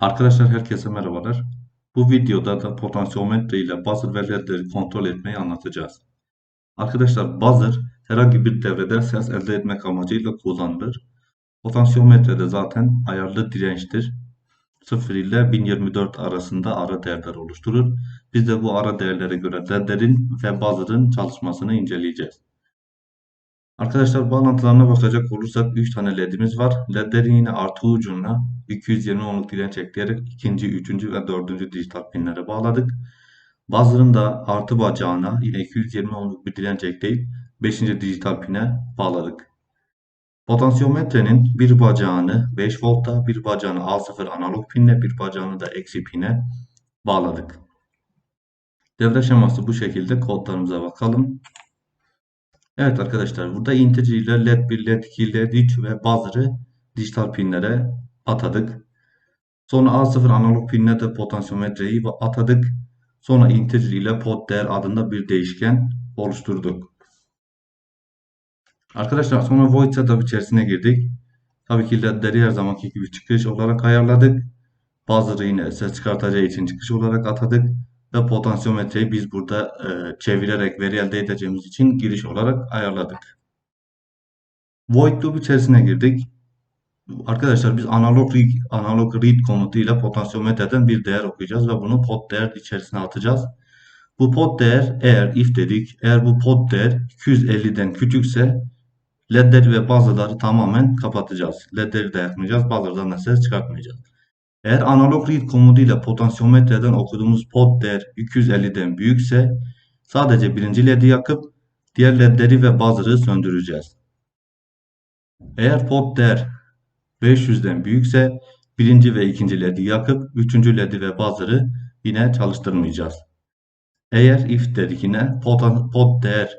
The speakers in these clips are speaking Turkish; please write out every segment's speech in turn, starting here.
Arkadaşlar herkese merhabalar. Bu videoda da potansiyometre ile buzzer ve ledleri kontrol etmeyi anlatacağız. Arkadaşlar buzzer herhangi bir devrede ses elde etmek amacıyla kullanılır. Potansiyometre de zaten ayarlı dirençtir. 0 ile 1024 arasında ara değerler oluşturur. Biz de bu ara değerlere göre ledlerin ve buzzer'ın çalışmasını inceleyeceğiz. Arkadaşlar bağlantılarına bakacak olursak 3 tane ledimiz var. Ledlerin yine artı ucuna 220 ohmluk direnç ekleyerek ikinci, üçüncü ve dördüncü dijital pinlere bağladık. Buzzer'ın da artı bacağına yine 220 ohmluk bir direnç ekleyip 5. dijital pine bağladık. Potansiyometrenin bir bacağını 5 volta, bir bacağını A0 analog pinle, bir bacağını da eksi pine bağladık. Devre şeması bu şekilde kodlarımıza bakalım. Evet arkadaşlar burada integer ile led 1, led 2, led 3 ve buzzer'ı dijital pinlere atadık. Sonra A0 analog pinine de potansiyometreyi atadık. Sonra integer ile pod değer adında bir değişken oluşturduk. Arkadaşlar sonra void setup içerisine girdik. Tabii ki ledleri her zamanki gibi çıkış olarak ayarladık. Buzzer'ı yine ses çıkartacağı için çıkış olarak atadık. Ve potansiyometreyi biz burada e, çevirerek veri elde edeceğimiz için giriş olarak ayarladık. Void loop içerisine girdik. Arkadaşlar biz analog read, analog read komutu ile potansiyometreden bir değer okuyacağız ve bunu pod değer içerisine atacağız. Bu pod değer eğer if dedik, eğer bu pod değer 250'den küçükse ledleri ve buzzer'ları tamamen kapatacağız. Ledleri de yakmayacağız, buzzer'dan da ses çıkartmayacağız. Eğer analog read komutu ile potansiyometreden okuduğumuz pod değer 250'den büyükse sadece birinci ledi yakıp diğer ledleri ve buzzer'ı söndüreceğiz. Eğer pod değer 500'den büyükse birinci ve ikinci ledi yakıp üçüncü ledi ve buzzer'ı yine çalıştırmayacağız. Eğer if dedik yine pod, pod değer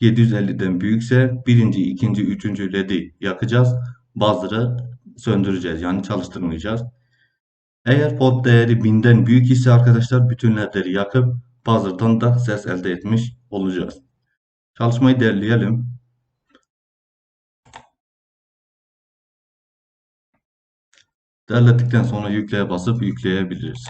750'den büyükse birinci, ikinci, üçüncü ledi yakacağız. Buzzer'ı söndüreceğiz yani çalıştırmayacağız. Eğer pod değeri 1000'den büyük ise arkadaşlar bütün ledleri yakıp buzzer'dan da ses elde etmiş olacağız. Çalışmayı derleyelim. Derledikten sonra yükleye basıp yükleyebiliriz.